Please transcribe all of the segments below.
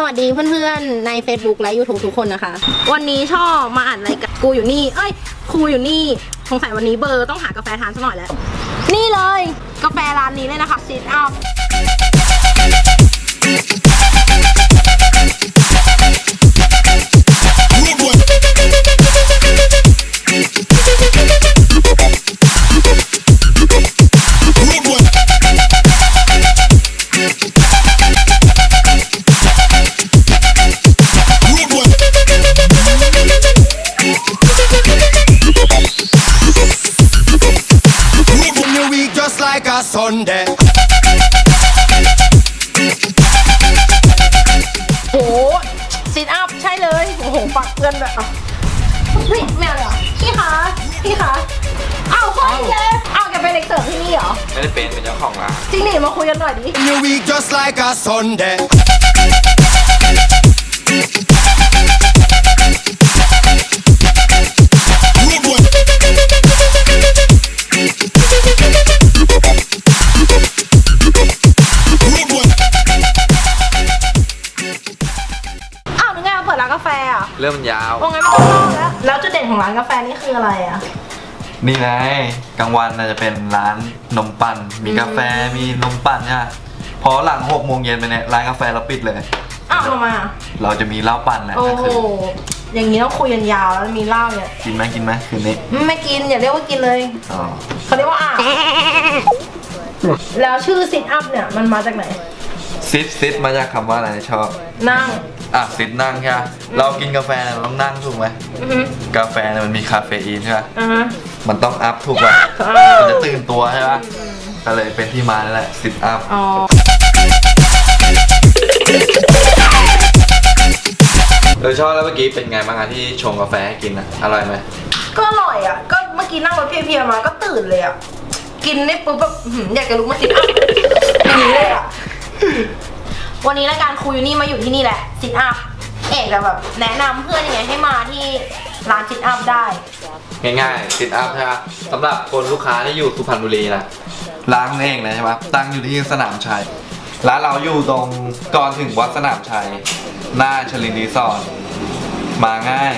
สวัสดีเพื่อนๆ ใน Facebook และ YouTube ทุกคนนะคะ วันนี้ชอบมาอ่านรายการกูอยู่นี่ เอ้ยครูอยู่นี่สงสัยวันนี้เบอร์ต้องหากาแฟทานสักหน่อยแล้ว นี่เลย กาแฟร้านนี้เลยนะคะซิดอัพ Sunday. โหซิดอัพใช่เลย โอ้โหปักเพื่อนแบบอะเฮ้ยไม่เอาเลยเหรอพี่คะพี่คะอ้าวพ่อแกอ้าวแกเป็นเด็กเสิร์ฟที่นี่เหรอ ไม่ได้เป็นเป็นเจ้าของร้าน จริงดิมาคุยกันหน่อยดิ In the week just like a Sunday. านกาแฟอะเรื่องมันยาวโอ้งั้นไม่ต้องเล่าแล้วแล้วจุดเด่นของร้านกาแฟนี่คืออะไรอะ นี่ไงกลางวันน่าจะเป็นร้านนมปั่นมีกาแฟมีนมปั่นใช่ไหมพอหลังหกโมงเย็นไปเนี่ยร้านกาแฟเราปิดเลย อ้าวทำไมอะเราจะมีเหล้าปั่นแหละโอ้ก็โหคืออย่างนี้ต้องคุยกันยาวแล้วมีเหล้าเนี่ยกินไหมกินไหมคืนนี้ไม่กินอย่าเรียกว่ากินเลยอ๋อเขาเรียกว่าอ่าแล้วชื่อซิทอัพเนี่ยมันมาจากไหน ซิดซิดมาจากคำว่าอะไรชอบ นั่ง อะซิดนั่งใช่ไหมเรากินกาแฟเราต้องนั่งถูกไหมอือฮึกาแฟเนี่ยมันมีคาเฟอีนใช่ไหมอ่าฮะ มันต้องอัพถูกป่ะอ่ามัมันจะตื่นตัวใช่ปะก็เลยเป็นที่มานั่นแหละซิดอัพอ๋อ เออชอบแล้วเมื่อกี้เป็นไงบ้างอะที่ชงกาแฟให้กินอะอร่อยไหมก็อร่อยอะ ก็เมื่อกี้นั่งรถเพลียๆมาก็ตื่นเลยอะ กินได้ปุ๊บแบบอื้อหืออยากจะลุกมาซิทอัพอย่างนี้เลยอะ วันนี้รายการคุยอยู่นี่มาอยู่ที่นี่แหละซิทอัพเอกจะแบบแนะนำเพื่อนยังไงให้มาที่ร้านซิทอัพได้ ง่ายๆซิดอัพใช่ปะสำหรับคนลูกค้าที่อยู่สุพรรณบุรีนะร้านเองเลยใช่ปะตั้งอยู่ที่สนามชัย ร้านเราอยู่ตรงก่อนถึงวัดสนามชัย หน้าชลินรีสอร์ทมาง่าย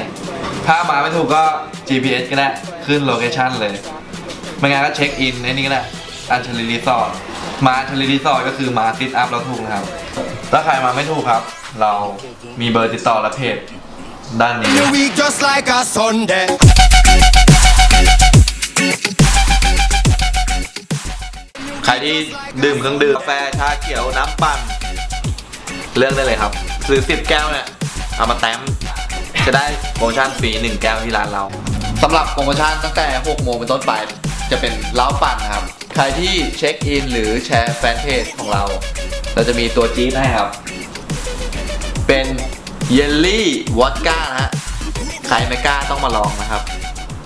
ถ้ามาไม่ถูกก็ GPS ก็ได้ ขึ้นโลเคชั่นเลย ไม่งั้นก็เช็คอินไอ้นี่ก็ได้อันชลินรีสอร์ท มาอันชลินรีสอร์ทก็คือมาซิดอัพเราถูกนะครับ ถ้าใครมาไม่ถูกครับ เรามีเบอร์ติดต่อและเพจด้านนี้ In the week just like a Sunday. ใครที่ดื่มเครื่องดื่มกาแฟชาเขียวน้ำปั่น เลือกได้เลยครับ ซื้อ10แก้วเนี่ย เอามาแต้มจะได้โปรโมชั่นฟรี1แก้วที่ร้านเราสำหรับโปรโมชั่นตั้งแต่ 6 โมงเป็นต้นไป จะเป็นเล้าปั่นนะครับ ใครที่เช็คอินหรือแชร์แฟนเพจของเรา เราจะมีตัวจี๊ดให้ครับ เป็นเยลลี่วอดก้านะฮะ ใครไม่กล้าต้องมาลองนะครับ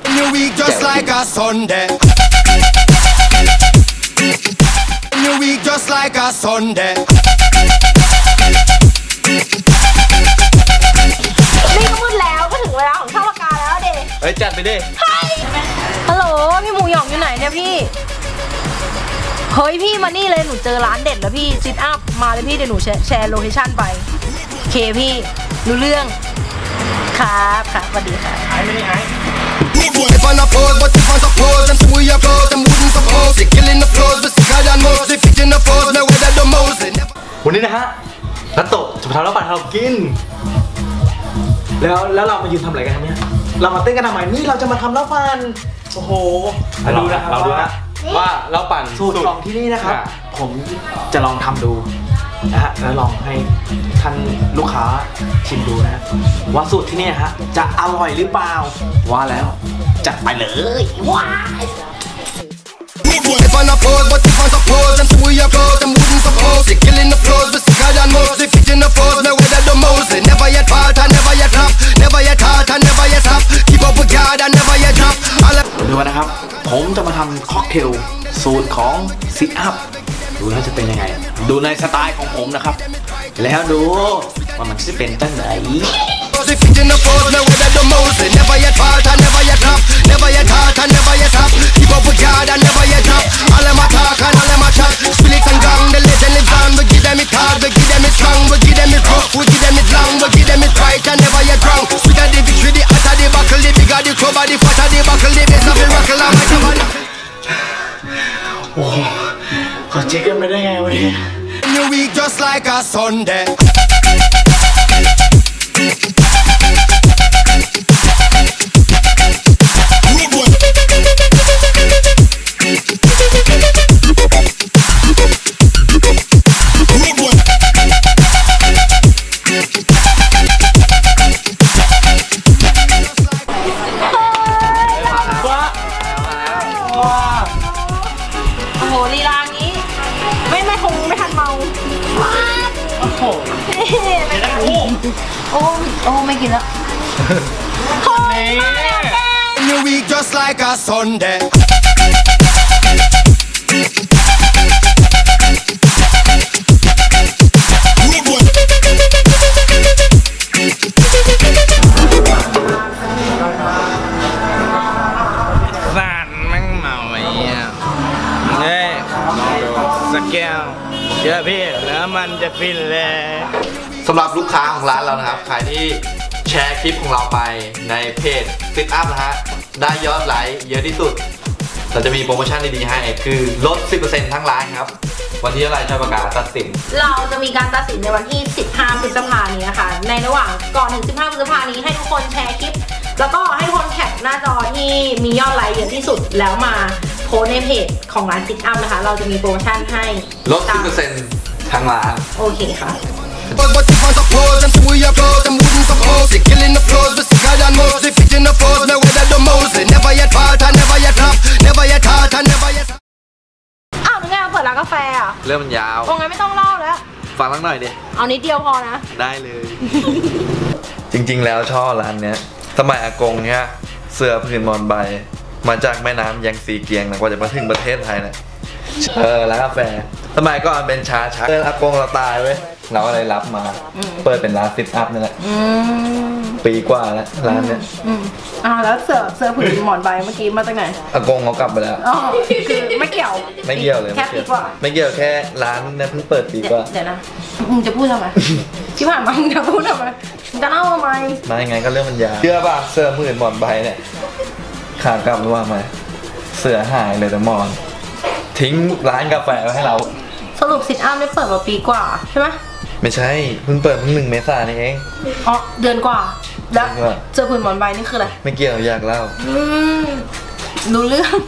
In the week just like a Sunday. In the week just like a Sunday. นี่ก็มืดแล้วก็ถึงเวลาของช่างปากกาแล้วเด็เฮ้ยจัดไปดิฮัลโหลพี่หมูหยองอยู่ไหนเนี่ยพี่ เฮ้ยพี่มานี่เลยหนูเจอร้านเด็ดแล้วพี่ซิทอัพมาเลยพี่เดี๋ยวหนูแชร์แชร์โลเคชั่นไปโอเคพี่รู้เรื่องครับครับสวัสดีค่ะ If I'm not pose, but if I'm suppose, them say we are close, them wouldn't suppose. You're killing the flows, but sicker than most. If it's in the pose, now weather the most. They never วันนี้นะฮะนัตโตะจะมาทำแล้วปั่นให้เรากิน แล้วแล้วเรามายืนทำอะไรกันเนี่ย เรามาเต้นกันทำไมนี่เราจะมาทำแล้วปั่นโอ้โห มาดูนะครับเราดูว่านะ ว่าเราปั่นสูตรของที่นี่นะครับอะผมจะลองทำดูนะฮะแล้วลองให้ท่านลูกค้าชิมดูนะฮะว่าสูตรที่นี่ฮะจะอร่อยหรือเปล่าว่าแล้วจัดไปเลยว้า If I'm not pose, but if I'm suppose, them say we are close, them wouldn't suppose. You're killing the flows, but sicker than most. If it's in the pose, now weather the most. They never yet part and never yet flop, never yet hard and never yet stop. Keep up with God and never yet drop. All I ดูนะครับ ผมจะมาทำค็อกเทลสูตรของซิทอัพดูแล้วจะเป็นยังไง ดูในสไตล์ของผมนะครับ แล้วดูว่ามันจะเป็นตั้งไหน โอ้ขอเจ๊กันไม่ได้ไงวันนี้ New week just like a Sunday โอ้โอ้ไม่กินแล้วโอ้ยมาแล้วแก New week just like a Sunday. Rude boy. สานมั่งเมาไอ้เนี่ยเฮ้ยสักแก้วเชื่อพี่แล้วมันจะฟินเลย สำหรับลูกค้าของร้านเรานะครับ ใครที่แชร์คลิปของเราไปในเพจ Sit Up นะฮะ ได้ยอดไลค์เยอะที่สุด เราจะมีโปรโมชั่นดีๆให้ คือลด 10%ทั้งร้านครับ วันที่เท่าไหรช่วยประกาศตัดสิน เราจะมีการตัดสินในวันที่ 15 พฤษภานี้นะคะ ในระหว่างก่อนถึง 15 พฤษภานี้ให้ทุกคนแชร์คลิป แล้วก็ให้ทุกคนแคปหน้าจอที่มียอดไลค์เยอะที่สุดแล้วมาโพสต์ในเพจของร้านติดอัพนะคะ เราจะมีโปรโมชั่นให้ลด ตาม10%ทั้งร้าน โอเคค่ะ But, but if I suppose them see we applause, them wouldn't suppose it. Killing the flows, we sicker than most. They fit in the foes, me weather the most. They never yet fault, and never yet flop, never yet hot, and never yet. อ้าวนึกไงเปิดร้านกาแฟอะเรื่องมันยาวโอ้งั้นไม่ต้องเล่าแล้วฟังสักหน่อยดิเอานิดเดียวพอนะ ได้เลย จริงๆแล้วช่อร้านเนี้ยสมัยอากงเนี่ยเสือผืนหมอนใบ มาจากแม่น้ำยังสีเกียงนะกว่าจะมาถึงประเทศไทยเนี่ยเออร้านกาแฟสมัยก่อนเป็นชาชักเอออากงเราตายเว้ย เราก็เลยรับมา เปิดเป็นร้านซิทอัพนี่แหละอืมปีกว่าแล้วร้านเนี้ยอืมอ้าวแล้วเสือเสือผืนหมอนใบเมื่อกี้มาจากไหนอากงเขากลับไปแล้วอ๋อคือไม่เกี่ยวไม่เกี่ยวเลยแค่ไม่ปีเกี่ยวกว่าไม่เกี่ยวแค่ร้านเนี่ยเพิ่งเปิดปีเดี๋กยวว่าเดี๋ยวนะมึงจะพูดทำไมที่ผ่านมามึงจะพูดทำไมมึงจะเล่าทำไมมายังไงก็เรื่องมันยาวเชื่อป่ะเสือผืนหมอนใบเนี่ยขากลับรู้ว่าไหมเสือหายเลยแต่หมอน ทิ้งร้านกาแฟไว้ให้เรา สรุปสิทธิ์อ้ามได้เปิดมาปีกว่าใช่ไหม ไม่ใช่เพิ่งเปิดเพิ่งหนึ่งเมษายนนี่เองอ๋อเดือนกว่า แล้วเดือนกว่าเจอผืนหมอนใบนี่คืออะไรไม่เกี่ยวอยากเล่าอืมรู้เรื่อง